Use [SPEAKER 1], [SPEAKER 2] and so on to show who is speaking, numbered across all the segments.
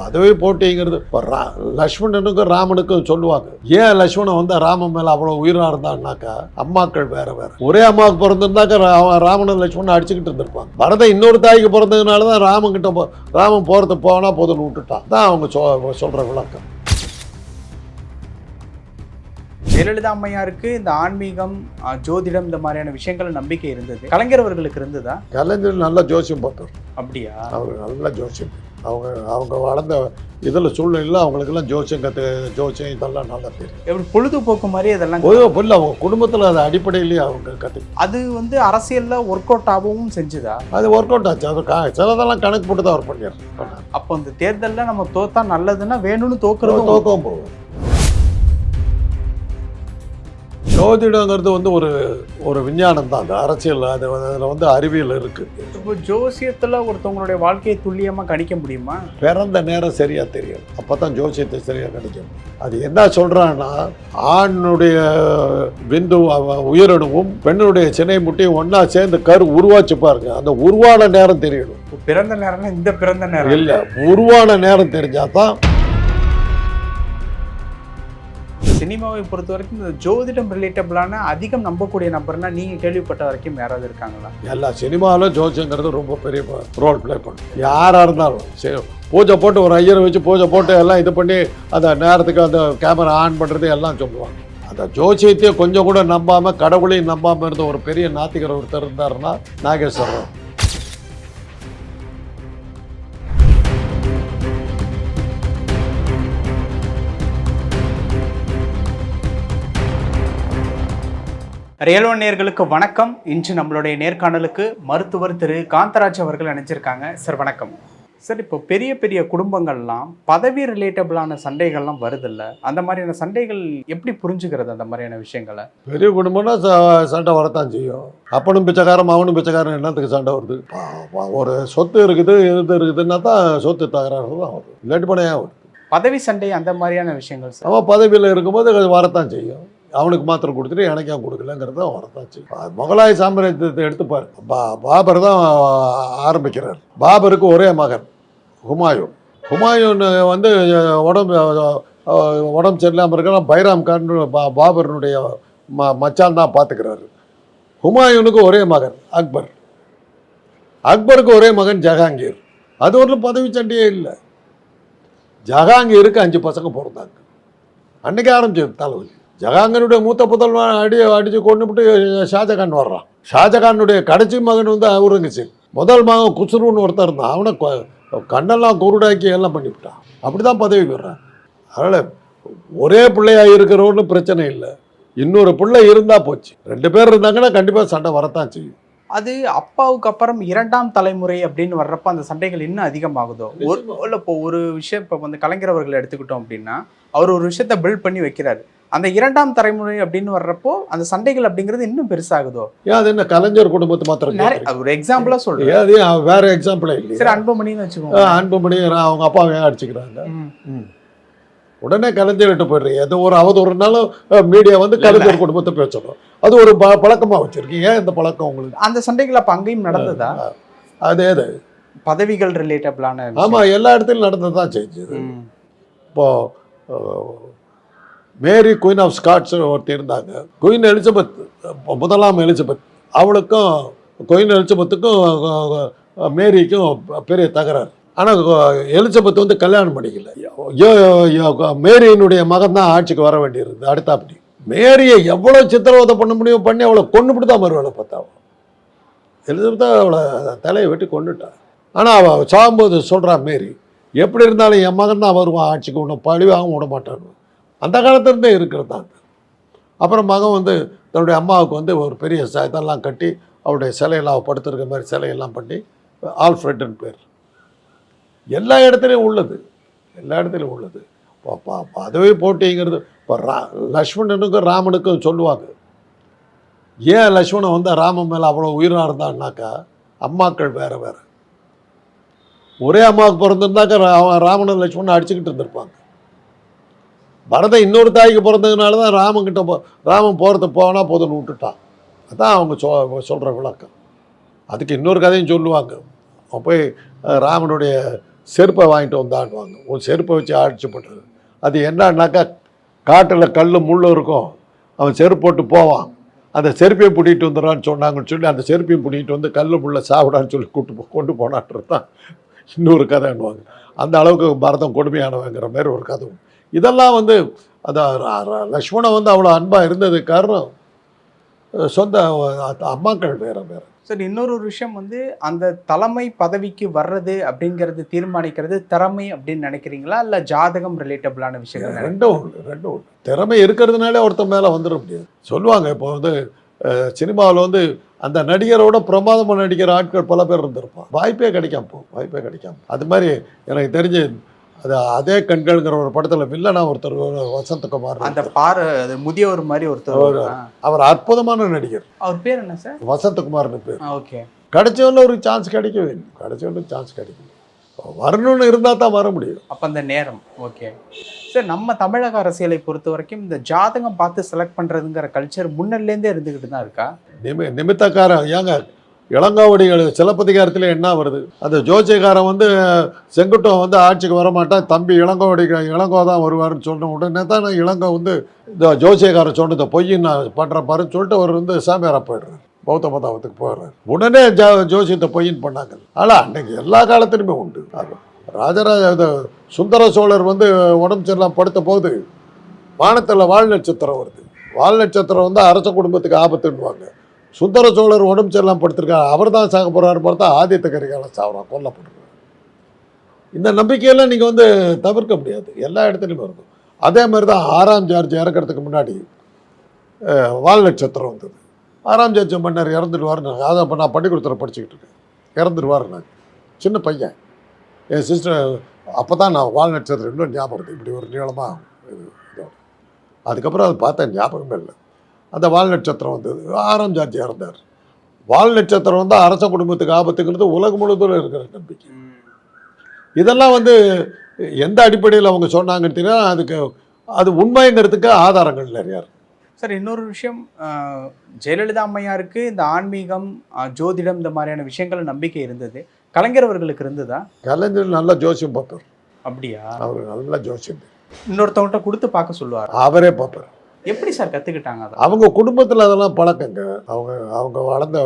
[SPEAKER 1] பதவி போட்டிங்கிறது இப்போ ரா லக்ஷ்மணனுக்கும் ராமனுக்கும் சொல்லுவாங்க. ஏன் லக்ஷ்மணன் வந்து ராமன் மேலே அவ்வளோ உயிராக இருந்தான்னாக்கா அம்மாக்கள் வேற வேற. ஒரே அம்மாவுக்கு பிறந்திருந்தாக்கா ராமனும் லக்ஷ்மணன் அடிச்சுக்கிட்டு இருந்திருப்பாங்க. பரதன் இன்னொரு தாய்க்கு பிறந்ததுனால தான் ராமன் கிட்ட போ- ராமன் போகிறது போனால் போதும்னு விட்டுட்டான். தான் அவங்க சொ சொல்கிற விளக்கம்.
[SPEAKER 2] ஜெயலலிதா அம்மையாருக்கு இந்த ஆன்மீகம் ஜோதிடம் இந்த மாதிரியான விஷயங்கள் நம்பிக்கை இருந்தது. கலைஞர் அவர்களுக்கு இருந்ததா?
[SPEAKER 1] கலைஞர் நல்ல ஜோசியம் பார்த்தார்
[SPEAKER 2] அப்படியா?
[SPEAKER 1] அவர் நல்ல ஜோசியம். அவங்க அவங்க வளர்ந்த இதில் சூழ்நிலையில் அவங்களுக்கெல்லாம் ஜோசியம் கற்று ஜோசியம் இதெல்லாம் நல்லா தெரியும்.
[SPEAKER 2] எப்படி பொழுதுபோக்கு மாதிரி இதெல்லாம்
[SPEAKER 1] புள்ள அவங்க குடும்பத்தில் அது அடிப்படையிலேயே அவங்க கற்று
[SPEAKER 2] அது வந்து அரசியல்ல ஒர்க் அவுட் ஆகவும் செஞ்சுதா?
[SPEAKER 1] அது ஒர்க் அவுட் ஆச்சு. அது சிலதெல்லாம் கணக்கு போட்டு தான் அவர் பண்ணார்
[SPEAKER 2] அப்போ இந்த தேர்தல்ல நம்ம தோத்தா நல்லதுன்னா வேணும்னு தோக்குறதும்
[SPEAKER 1] தோக்கவும் போகும். ஜோதிடங்கிறது வந்து ஒரு ஒரு விஞ்ஞானம் தான் அது அரசியல் அது அதில் வந்து அறிவியல் இருக்குது
[SPEAKER 2] இப்போ ஜோசியத்துல ஒருத்தவங்களுடைய வாழ்க்கையை துல்லியமா கணிக்க முடியுமா?
[SPEAKER 1] பிறந்த நேரம் சரியாக தெரியும். அப்போ தான் ஜோசியத்தை சரியாக கிடைக்கும் அது என்ன சொல்கிறான்னா ஆணுடைய விந்து உயிரணுவும் பெண்ணுடைய சினை முட்டையும் ஒன்றா சேர்ந்து கரு உருவாச்சு பாருங்க. அந்த உருவான நேரம் தெரியணும்.
[SPEAKER 2] பிறந்த நேரம்னா இந்த பிறந்த நேரம்.
[SPEAKER 1] இல்லை உருவான நேரம் தெரிஞ்சால் தான்
[SPEAKER 2] சினிமாவை பொறுத்த வரைக்கும் இந்த ஜோதிடம் ரிலேட்டபிளான அதிகம் நம்பக்கூடிய நபர்னா நீங்க கேள்விப்பட்ட வரைக்கும் யாராவது இருக்காங்களா?
[SPEAKER 1] எல்லா சினிமாவில ஜோசியங்கிறது ரொம்ப பெரிய ரோல் ப்ளே பண்ணும் யாராக இருந்தாலும் சரி பூஜை போட்டு ஒரு ஐயரை வச்சு பூஜை போட்டு எல்லாம் இது பண்ணி அந்த நேரத்துக்கு அந்த கேமரா ஆன் பண்ணுறது எல்லாம் சொல்லுவாங்க. அந்த ஜோசியத்தையும் கொஞ்சம் கூட நம்பாமல் கடவுளையும் நம்பாமல் இருந்த ஒரு பெரிய நாத்திகர் ஒருத்தர் இருந்தாருன்னா நாகேஸ்வரர்.
[SPEAKER 2] ரியல்வன் நேர்களுக்கு வணக்கம். இன்று நம்மளுடைய நேர்காணலுக்கு மருத்துவர் திரு. காந்தராஜ் அவர்கள் நினைச்சிருக்காங்க சார் வணக்கம். சார் இப்போ பெரிய பெரிய குடும்பங்கள்லாம் பதவி ரிலேட்டபிளான சண்டைகள்லாம் வருதில்ல. அந்த மாதிரியான சண்டைகள் எப்படி புரிஞ்சுக்கிறது அந்த மாதிரியான விஷயங்களை?
[SPEAKER 1] பெரிய குடும்பம்னா சண்டை வரத்தான் செய்யும். அப்பனும் பிச்சைக்காரன் அவனும் பிச்சைக்காரன் என்னத்துக்கு சண்டை வருது? ஒரு சொத்து இருக்குது இது இருக்குதுன்னா தான் சொத்து தகராறு தான் வருது. இல்லாட்டி பணையாக வருது.
[SPEAKER 2] பதவி சண்டை அந்த மாதிரியான விஷயங்கள் சார்?
[SPEAKER 1] அவன் பதவியில் இருக்கும்போது வரத்தான் செய்யும். அவனுக்கு மாத்திரம் கொடுத்துட்டு எனக்கு ஏன் கொடுக்கலங்கிறது வரதாச்சு முகலாய சாம்ராஜ்யத்தை எடுத்துப்பார் பா பாபர் தான் ஆரம்பிக்கிறார். பாபருக்கு ஒரே மகன் ஹுமாயூன். ஹுமாயூன் வந்து உடம்பு உடம்பு சரியில்லாமல் இருக்கலாம். பைராம் கான் பா பாபருனுடைய ம மச்சான் தான் பார்த்துக்கிறாரு ஹுமாயூனுக்கு ஒரே மகன் அக்பர். அக்பருக்கு ஒரே மகன் ஜஹாங்கீர். அது ஒன்றும் பதவி சண்டையே இல்லை. ஜஹாங்கீருக்கு அஞ்சு பசங்க பிறந்தாங்க. அன்றைக்கி ஆரம்பிச்சது தலைவலி. ஜஹாங்கீருடைய மூத்த புதல்வன் அடி அடித்து கொண்டுபிட்டு ஷாஜகான் வர்றான் ஷாஜகானுடைய கடைசி மகன் வந்து அவுரங்கசீப். முதல் மகன் குசுருன்னு ஒருத்தன் இருந்தான். அவனை கண்ணெல்லாம் குருடாக்கி எல்லாம் பண்ணிவிட்டான். அப்படி தான் பதவி பெறான். அதனால் ஒரே பிள்ளையா இருக்கிறவன்னு பிரச்சனை இல்லை. இன்னொரு பிள்ளை இருந்தால் போச்சு. ரெண்டு பேர் இருந்தாங்கன்னா கண்டிப்பாக சண்டை வரத்தான் செய்யும்.
[SPEAKER 2] அது அப்பாவுக்கு அப்புறம் இரண்டாம் தலைமுறை அப்படின்னு வர்றப்ப அந்த சண்டைகள் இன்னும் அதிகமாகுதோ? ஒரு இல்ல இப்போ ஒரு விஷயம் இப்போ வந்து கலைஞர் அவர்கள் எடுத்துக்கிட்டோம் அப்படின்னா அவர் ஒரு விஷயத்த பில்ட் பண்ணி வைக்கிறாரு. அந்த இரண்டாம் தலைமுறை அப்படின்னு வர்றப்போ அந்த சண்டைகள் அப்படிங்கிறது இன்னும் பெருசாகுதோ?
[SPEAKER 1] அது என்ன கலைஞர் குடும்பத்தை மாத்திரம்?
[SPEAKER 2] ஒரு எக்ஸாம்பிளா சொல்றேன்.
[SPEAKER 1] அது வேற எக்ஸாம்பிளே இல்லையா?
[SPEAKER 2] சரி அன்புமணின்னு வச்சுக்கோங்க.
[SPEAKER 1] அன்புமணி அவங்க அப்பாவை அடிச்சுக்கிறாங்க. உடனே கலைஞர்கிட்ட போயிடுறீங்க. எது ஒரு அவதூறுனாலும் மீடியா வந்து கலைஞர் குடும்பத்தை பேசணும் அது ஒரு ப பழக்கமா வச்சிருக்கீங்க? ஏன் இந்த பழக்கம் உங்களுக்கு?
[SPEAKER 2] அந்த சண்டைகள் அப்ப அங்கேயும் நடந்ததா?
[SPEAKER 1] அதே அது
[SPEAKER 2] பதவிகள் ரிலேட்டபிளான
[SPEAKER 1] ஆமா எல்லா இடத்துலையும் நடந்ததான் செஞ்சது
[SPEAKER 2] ம்.
[SPEAKER 1] மேரி குயின் ஆஃப் ஸ்காட்ஸ் ஒருத்தர் இருந்தாங்க. குயின் எலிசபெத் முதலாம் எலிசபெத். அவளுக்கும் குயின் எலிசபெத்துக்கும் மேரிக்கும் பெரிய தகராறு. ஆனால் எலிசபெத் வந்து கல்யாணம் பண்ணிக்கல. மேரியினுடைய மகன் தான் ஆட்சிக்கு வர வேண்டியிருந்தது அடுத்தாப்படி. மேரியை எவ்வளோ சித்திரவதை பண்ண முடியும் பண்ணி அவளை கொண்டுபிட்டு தான் மறுவேலை பார்த்தா எலிசபெத்தா அவளை தலையை வெட்டி கொண்டுட்டான் ஆனால் அவள் சாகும்போது சொல்கிறான் மேரி எப்படி இருந்தாலும் என் மகன் தான் வருவான் ஆட்சிக்கு ஒன்றும் பழிவாகவும் விட மாட்டான் அந்த காலத்துலேருந்தே இருக்கிறது தான் அப்புறம் மகன் வந்து தன்னுடைய அம்மாவுக்கு வந்து ஒரு பெரிய ச- இதெல்லாம் கட்டி அவருடைய சிலையெல்லாம் படுத்துருக்க படுத்திருக்க மாதிரி சிலையெல்லாம் பண்ணி ஆல்ஃப்ரெட்னு பேர். எல்லா இடத்துலையும் உள்ளது. எல்லா இடத்துலையும் உள்ளது. பதவி போட்டிங்கிறது. இப்போ ரா லக்ஷ்மணனுக்கும் ராமனுக்கும் சொல்லுவாங்க. ஏன் லக்ஷ்மணன் வந்து ராமன் மேலே அவ்வளோ உயிராக இருந்தான்னாக்கா அம்மாக்கள் வேறு வேறு. ஒரே அம்மாவுக்கு பிறந்திருந்தாக்கா ரா- ராமனும் லக்ஷ்மணன் அடிச்சுக்கிட்டு இருந்திருப்பாங்க. பரதன் இன்னொரு தாய்க்கு பிறந்ததுனால தான் ராமன் கிட்ட போ ராமன் போகிறத போனால் போதும்னு விட்டுட்டான். அதான் அவங்க சொ சொல்கிற விளக்கம். அதுக்கு இன்னொரு கதையும் சொல்லுவாங்க. அவன் போய் ராமனுடைய செருப்பை வாங்கிட்டு வந்தான்வாங்க ஒரு செருப்பை வச்சு ஆட்சி பண்ணுறது அது என்னன்னாக்கா காட்டில் கல் முள் இருக்கும். அவன் செருப்பு போட்டு போவான். அந்த செருப்பையும் பிடிக்கிட்டு வந்துடுறான்னு சொன்னாங்கன்னு சொல்லி அந்த செருப்பையும் பிடிக்கிட்டு வந்து கல் முள்ள சாப்பிடான்னு சொல்லி கூட்டு போ- கொண்டு போனான்றது தான் இன்னொரு கதைன்னுவாங்க. அந்த அளவுக்கு பரதம் கொடுமையானவங்கிற மாதிரி ஒரு கதை இதெல்லாம் வந்து அந்த லக்ஷ்மணன் வந்து அவ்வளோ அன்பாக இருந்ததுக்கு காரணம் சொந்த அம்மாக்கள் வேற வேற.
[SPEAKER 2] சார் இன்னொரு ஒரு விஷயம் வந்து அந்த தலைமை பதவிக்கு வர்றது அப்படிங்கிறது தீர்மானிக்கிறது திறமை அப்படின்னு நினைக்கிறீங்களா? இல்ல ஜாதகம் ரிலேட்டபிளான விஷயங்கள் நினைக்கிறீங்களா?
[SPEAKER 1] ரெண்டும் உண்டு ரெண்டும் உண்டு திறமை இருக்கிறதுனாலே ஒருத்தன் மேலே வந்துட முடியாது. சொல்லுவாங்க இப்போ வந்து சினிமாவில் வந்து அந்த நடிகரோட பிரமாதமாக நடிக்கிற ஆட்கள் பல பேர் இருந்திருப்பான். வாய்ப்பே கிடைக்காம போ வாய்ப்பே கிடைக்காம அது மாதிரி எனக்கு தெரிஞ்சு அது அதே கண்கள்ங்கிற ஒரு படத்தில் வில்லனா ஒருத்தர் ஒரு வசந்தகுமார்.
[SPEAKER 2] அந்த பாரு அது முதியவர் மாதிரி ஒருத்தர்.
[SPEAKER 1] அவர் அற்புதமான நடிகர்.
[SPEAKER 2] அவர் பேர் என்ன சார்?
[SPEAKER 1] வசந்தகுமார்னு பேர்.
[SPEAKER 2] ஓகே.
[SPEAKER 1] கிடைச்சவன ஒரு சான்ஸ் கிடைக்கவே இல்லை. கிடைச்சவன சான்ஸ் கிடைக்கல. வரணும்னு இருந்தால் தான் வர முடியும்.
[SPEAKER 2] அப்ப அந்த நேரம் ஓகே. சார் நம்ம தமிழக அரசியலை பொறுத்த வரைக்கும் இந்த ஜாதகம் பார்த்து செலக்ட் பண்றதுங்கிற கல்ச்சர் முன்னல்லேருந்தே இருந்துகிட்டு தான் இருக்கா?
[SPEAKER 1] நிமி நிமித்தக்காரன் ஏங்க இளங்காவடிகள் சிலப்பதிகாரத்தில் என்ன வருது? அந்த ஜோசியக்காரன் வந்து செங்குட்டம் வந்து ஆட்சிக்கு வர மாட்டான் தம்பி இளங்கோடி இளங்கோ தான் வருவார்னு சொன்ன உடனே தான் நான் இளங்கோ வந்து இந்த ஜோசியக்காரன் சொன்னதை பொய் நான் பண்ணுற பாருன்னு சொல்லிட்டு அவர் வந்து சாமியாரா போயிடுறாரு. பௌத்த மதாபத்துக்கு போயிடுறாரு. உடனே ஜோ ஜோசியத்தை பொய்ன்னு பண்ணாங்க. ஆனால் அன்னைக்கு எல்லா காலத்திலுமே உண்டு. ராஜராஜ சுந்தர சோழர் வந்து உடம்பு சரியில்லாம படுத்த போது வானத்தில் வால் நட்சத்திரம் வருது. வால் நட்சத்திரம் வந்து அரச குடும்பத்துக்கு ஆபத்துன்னுவாங்க. சுந்தர சோழர் உடம்பு சரியில்லாம படுத்திருக்காரு. அவர் தான் சாக போகிறாரு பார்த்தா ஆதித்த கரிகாலன் சாவறான் கொல்லப்படுறார் இந்த நம்பிக்கையெல்லாம் நீங்கள் வந்து தவிர்க்க முடியாது. எல்லா இடத்துலையுமே இருக்கும். அதே மாதிரி தான் ஆறாம் ஜார்ஜ் இறக்கறதுக்கு முன்னாடி வால் நட்சத்திரம் வந்தது. ஆறாம் ஜார்ஜ் மன்னர் இறந்துடுவார்னு அதை அப்போ நான் பள்ளிக்கூடத்தில் படிச்சுக்கிட்டு இருக்கேன். இறந்துடுவார் நான். சின்ன பையன். என் சிஸ்டர் அப்போ தான் நான் வால் நட்சத்திரம் இன்னும் ஞாபகம் இப்படி ஒரு நீளமாக இது அதுக்கப்புறம் அதை பார்த்தேன் ஞாபகமே இல்லை. அந்த வால் நட்சத்திரம் வந்தது. ஆறாம் ஜார்ஜ் இறந்தார். வால் நட்சத்திரம் வந்து அரச குடும்பத்துக்கு ஆபத்துங்கிறது உலகம் முழுவதும் இருக்கிற நம்பிக்கை. இதெல்லாம் வந்து எந்த அடிப்படையில் அவங்க சொன்னாங்கன்னு தெரியும் அதுக்கு அது உண்மைங்கிறதுக்கு ஆதாரங்கள் நிறையா இருக்கு.
[SPEAKER 2] சார் இன்னொரு விஷயம் ஜெயலலிதா அம்மையாருக்கு இந்த ஆன்மீகம் ஜோதிடம் இந்த மாதிரியான விஷயங்கள் நம்பிக்கை இருந்தது. கலைஞர் அவர்களுக்கு இருந்ததா?
[SPEAKER 1] கலைஞர் நல்ல ஜோசியம் பார்ப்பார்.
[SPEAKER 2] அப்படியா?
[SPEAKER 1] அவர் நல்ல ஜோசியம்.
[SPEAKER 2] இன்னொருத்தவங்கள்ட்ட கொடுத்து பார்க்க சொல்லுவார்?
[SPEAKER 1] அவரே பார்ப்பார்.
[SPEAKER 2] எப்படி சார் கத்துக்கிட்டாங்க அதை?
[SPEAKER 1] அவங்க குடும்பத்தில் அதெல்லாம் பழக்கங்க. அவங்க அவங்க வளர்ந்த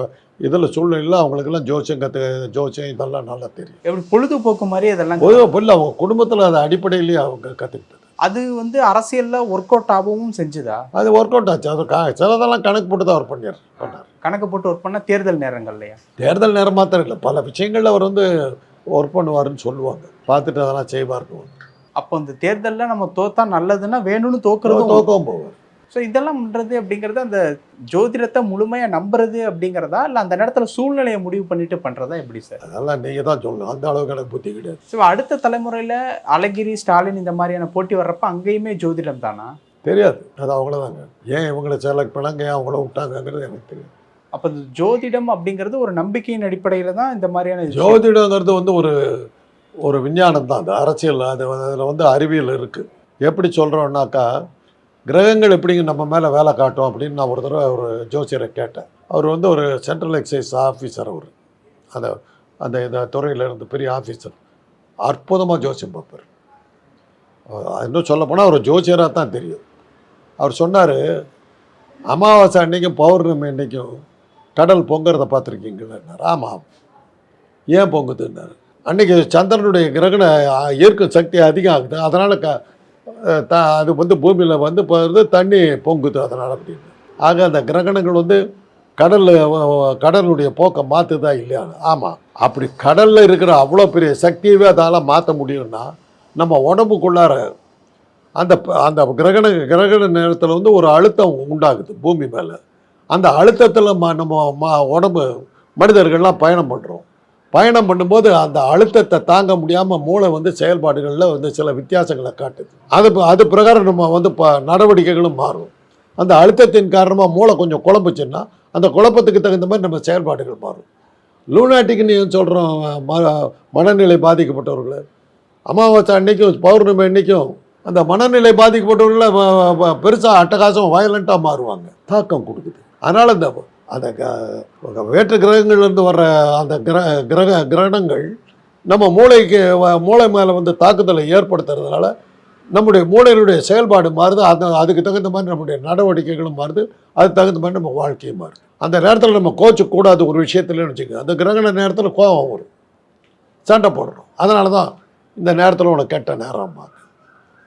[SPEAKER 1] இதில் சூழ்நிலையில் அவங்களுக்கெல்லாம் ஜோசியம் கற்று ஜோசியம் இதெல்லாம் நல்லா தெரியும்.
[SPEAKER 2] எப்படி பொழுதுபோக்கு மாதிரி இதெல்லாம்
[SPEAKER 1] புரியல அவங்க குடும்பத்தில் அது அடிப்படையிலேயே அவங்க கற்றுக்கிட்டது
[SPEAKER 2] அது வந்து அரசியல்ல ஒர்க் அவுட் ஆகவும் செஞ்சுதா?
[SPEAKER 1] அது ஒர்க் அவுட் ஆச்சு. அது சிலதெல்லாம் கணக்கு போட்டு தான் அவர் பண்ணியார் பண்ணார்.
[SPEAKER 2] கணக்கு போட்டு ஒர்க் பண்ண தேர்தல் நேரங்கள்லையா?
[SPEAKER 1] தேர்தல் நேரம் மாத்திரம் இல்லை. பல விஷயங்கள்ல அவர் வந்து ஒர்க் பண்ணுவாருன்னு சொல்லுவாங்க. பார்த்துட்டு அதெல்லாம் செய்வார்னு
[SPEAKER 2] அப்போ இந்த தேர்தல்ல நம்ம தோத்தா நல்லதுன்னா வேணும்னு தோக்குறதும்
[SPEAKER 1] தோக்கவும் போவார்.
[SPEAKER 2] ஸோ இதெல்லாம் பண்றது அப்படிங்கிறது அந்த ஜோதிடத்தை முழுமையா நம்புறது அப்படிங்கிறதா? இல்ல அந்த நேரத்துல சூழ்நிலையை முடிவு பண்ணிட்டு பண்றதா எப்படி சார்?
[SPEAKER 1] அதெல்லாம் நீங்கள் தான் சொல்லணும். அந்த அளவுக்கு எனக்கு புத்தி கிடையாது.
[SPEAKER 2] ஸோ அடுத்த தலைமுறையில அழகிரி ஸ்டாலின் இந்த மாதிரியான போட்டி வர்றப்ப அங்கேயுமே ஜோதிடம் தானா?
[SPEAKER 1] தெரியாது. அது அவங்களதாங்க ஏன் இவங்களை செலக்ட் பண்ணாங்க? ஏன் அவங்கள விட்டாங்கங்கிறது எனக்கு தெரியாது.
[SPEAKER 2] அப்போ இந்த ஜோதிடம் அப்படிங்கிறது ஒரு நம்பிக்கையின் அடிப்படையில தான் இந்த மாதிரியான.
[SPEAKER 1] ஜோதிடங்கிறது வந்து ஒரு ஒரு விஞ்ஞானம் தான் அது அரசியல் அது அதில் வந்து அறிவியல் இருக்குது எப்படி சொல்கிறோன்னாக்கா கிரகங்கள் எப்படிங்க நம்ம மேலே வேலை காட்டும் அப்படின்னு நான் ஒரு தடவை ஒரு ஜோசியரை கேட்டேன். அவர் வந்து ஒரு சென்ட்ரல் எக்ஸைஸ் ஆஃபீஸர் அவர். அந்த அந்த இந்த துறையில் இருந்து பெரிய ஆஃபீஸர் அற்புதமாக ஜோசியம் பார்ப்பார். இன்னும் சொல்ல போனால் அவர் ஜோசியராக தான் தெரியும். அவர் சொன்னார் அமாவாசை அன்றைக்கும் பௌர்ணமி அன்னைக்கும் கடல் பொங்குறத பார்த்துருக்கீங்களான்னார் ஆமாம் ஏன் பொங்குதுன்னார்? அன்னைக்கு சந்திரனுடைய கிரகண ஈர்க்கும் சக்தி அதிகம் ஆகுது. அதனால் க த அது வந்து பூமியில் வந்து போகிறது தண்ணி பொங்குது அதனால் அப்படின்னு. ஆக அந்த கிரகணங்கள் வந்து கடலில் கடலுடைய போக்கை மாற்றுதா இல்லையா? ஆமாம் அப்படி கடலில் இருக்கிற அவ்வளோ பெரிய சக்தியவே அதால் மாற்ற முடியும்னா நம்ம உடம்புக்குள்ளார அந்த அந்த கிரகண கிரகண நேரத்தில் வந்து ஒரு அழுத்தம் உண்டாகுது பூமி மேலே. அந்த அழுத்தத்தில் ம நம்ம உடம்பு மனிதர்கள்லாம் பயணம் பண்ணுறோம் பயணம் பண்ணும்போது அந்த அழுத்தத்தை தாங்க முடியாமல் மூளை வந்து செயல்பாடுகளில் வந்து சில வித்தியாசங்களை காட்டுது. அது அது பிரகாரம் நம்ம வந்து ப நடவடிக்கைகளும் மாறும். அந்த அழுத்தத்தின் காரணமாக மூளை கொஞ்சம் குழம்புச்சுன்னா அந்த குழப்பத்துக்கு தகுந்த மாதிரி நம்ம செயல்பாடுகள் மாறும். லூனாட்டிக்குன்னு சொல்கிறோம் ம மனநிலை பாதிக்கப்பட்டவர்கள். அமாவாசை அன்னைக்கும் பௌர்ணமி அன்னைக்கும் அந்த மனநிலை பாதிக்கப்பட்டவர்களை பெருசாக அட்டகாசம் வயலண்ட்டாக மாறுவாங்க. தாக்கம் கொடுக்குது. அதனால் இந்த அந்த க- வேற்று கிரகங்கள்லேருந்து வர்ற அந்த கிர கிரக கிரகணங்கள் நம்ம மூளைக்கு வ- மூளை மேலே வந்து தாக்குதலை ஏற்படுத்துறதுனால நம்முடைய மூளையினுடைய செயல்பாடு மாறுது. அது அதுக்கு தகுந்த மாதிரி நம்முடைய நடவடிக்கைகளும் மாறுது. அதுக்கு தகுந்த மாதிரி நம்ம வாழ்க்கையும் மாறுது. அந்த நேரத்தில் நம்ம கோச்சக்கூடாது ஒரு விஷயத்துலன்னு வச்சுக்கோங்க. அந்த கிரகண நேரத்தில் கோபம் வரும். சண்டை போடணும். அதனால தான் இந்த நேரத்தில் உனக்கு கெட்ட நேரம்மா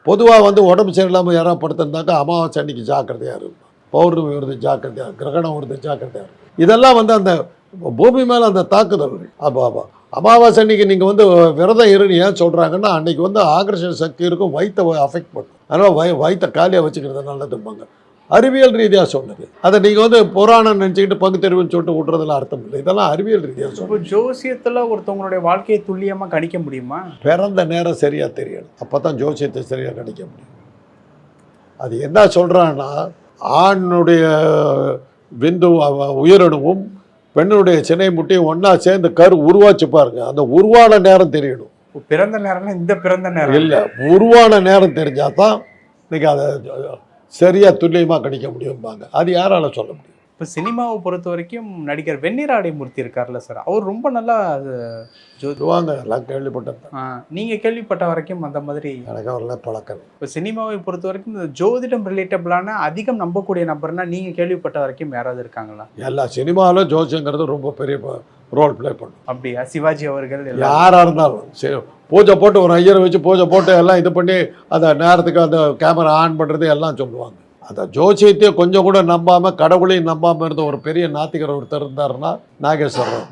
[SPEAKER 1] பொதுவாக வந்து உடம்பு சரியில்லாமல் யாராவது படுத்திருந்தாக்கா அமாவாசை அன்னைக்கு ஜாக்கிரதையாக இருக்கும் பௌர்ணமி வருது ஜாக்கிரதையாக கிரகணம் வருது ஜாக்கிரதையாக இதெல்லாம் வந்து அந்த பூமி மேலே அந்த தாக்குதல். அப்போ அப்போ. அமாவாசை அன்னைக்கு நீங்கள் வந்து விரதம் இருன்னு ஏன் சொல்கிறாங்கன்னா அன்னைக்கு வந்து ஆகர்ஷண சக்தி இருக்கும் வயிற்றை அஃபெக்ட் பண்ணும். அதனால் வய வயிற்றை காலியாக வச்சுக்கிறது நல்லதும்பாங்க அறிவியல் ரீதியாக சொன்னது. அதை நீங்கள் வந்து புராணம் நினச்சிக்கிட்டு பகுத்தறிவுன்னு சொல்லிட்டு விட்றதுல அர்த்தம் இல்லை. இதெல்லாம் அறிவியல் ரீதியாக
[SPEAKER 2] இப்போ ஜோசியத்துல ஒருத்தவங்களுடைய வாழ்க்கையை துல்லியமா கணிக்க முடியுமா?
[SPEAKER 1] பிறந்த நேரம் சரியாக தெரியணும் அப்போ தான் ஜோசியத்தை சரியாக கணிக்க முடியும். அது என்ன சொல்கிறான்னா ஆணுடைய விந்து உயிரணுவும் பெண்ணுடைய சினை முட்டையும் ஒன்றா சேர்ந்து கரு உருவாச்சு பாருங்க. அந்த உருவான நேரம் தெரியணும்.
[SPEAKER 2] பிறந்த நேரம்னா இந்த பிறந்த நேரம்.
[SPEAKER 1] இல்லை உருவான நேரம் தெரிஞ்சால் தான் நீங்கள் அதை சரியாக துல்லியமாக கணிக்க முடியும்பாங்க. அது யாரால சொல்ல முடியும்?
[SPEAKER 2] இப்போ சினிமாவை பொறுத்த வரைக்கும் நடிகர் வெண்ணிராடை மூர்த்தி இருக்கார்ல சார். அவர் ரொம்ப நல்லா அது ஜோ
[SPEAKER 1] சொல்லுவாங்க எல்லாம் கேள்விப்பட்டது. தான்.
[SPEAKER 2] ஆ, நீங்க கேள்விப்பட்ட வரைக்கும் அந்த மாதிரி
[SPEAKER 1] எனக்கு அவரெல்லாம் பழக்கம்.
[SPEAKER 2] இப்போ சினிமாவை பொறுத்த வரைக்கும் இந்த ஜோதிடம் ரிலேட்டபிளான அதிகம் நம்பக்கூடிய நபர்னா நீங்க கேள்விப்பட்ட வரைக்கும் யாராவது இருக்காங்களா?
[SPEAKER 1] எல்லா சினிமாவிலும் ஜோசியங்கிறது ரொம்ப பெரிய ரோல் ப்ளே பண்ணும்.
[SPEAKER 2] அப்படியா? சிவாஜி அவர்கள்
[SPEAKER 1] யாராக இருந்தாலும் சரி பூஜை போட்டு ஒரு ஐயரை வச்சு பூஜை போட்டு எல்லாம் இது பண்ணி அந்த நேரத்துக்கு அந்த கேமரா ஆன் பண்ணுறது எல்லாம் சொல்லுவாங்க. அந்த ஜோசியத்தையே கொஞ்சம் கூட நம்பாமல் கடவுளையும் நம்பாமல் இருந்த ஒரு பெரிய நாத்திகர் ஒருத்தர் இருந்தாருன்னா நாகேஸ்வரர்.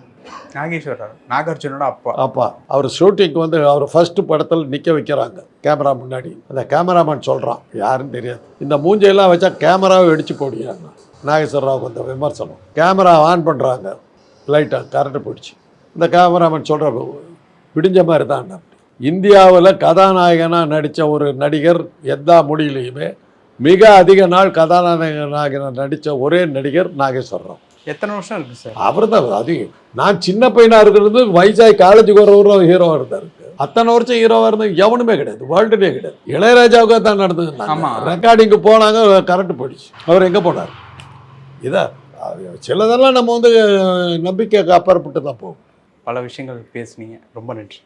[SPEAKER 2] நாகேஸ்வரர் நாகார்ஜுனோட அப்பா.
[SPEAKER 1] அப்பா. அவர் ஷூட்டிங்க்கு வந்து அவர் ஃபர்ஸ்ட் படத்தில் நிற்க வைக்கிறாங்க கேமரா முன்னாடி. அந்த கேமராமேன் சொல்கிறான் யாருன்னு தெரியாது. இந்த மூஞ்சையெல்லாம் வச்சா கேமராவை வெடிச்சு போடுகிறாங்க. நாகேஸ்வர ராவுக்கு அந்த விமர்சனம். கேமரா ஆன் பண்ணுறாங்க லைட்டாக கரண்ட் போயிடுச்சு. இந்த கேமராமேன் சொல்கிற விடிஞ்ச மாதிரி தான் இந்தியாவில் கதாநாயகனாக நடித்த ஒரு நடிகர் எந்த மொழியிலையுமே மிக அதிக நாள் கதாநாயகனாக நடித்த ஒரே நடிகர் நாகேஸ்வர ராவ்
[SPEAKER 2] எத்தனை வருஷம் இருக்கு சார்?
[SPEAKER 1] அவர் தான் அதிகம் நான் சின்ன பையனா இருக்கிறது வைஜாய் காலேஜுக்கு வரவரும் ஹீரோவாக இருந்தார் அத்தனை வருஷம் ஹீரோவாக இருந்தது எவனுமே கிடையாது வேர்ல்டுலே கிடையாது. இளையராஜாவுக்கு தான் நடந்தது. ரெக்கார்டிங்கு போனாங்க கரண்ட் போயிடுச்சு. அவர் எங்கே போனார்? இதை அது சிலதெல்லாம் நம்ம வந்து நம்பிக்கைக்கு அப்பாற்பட்டு தான் போகும்.
[SPEAKER 2] பல விஷயங்கள் பேசுனீங்க. ரொம்ப நன்றி.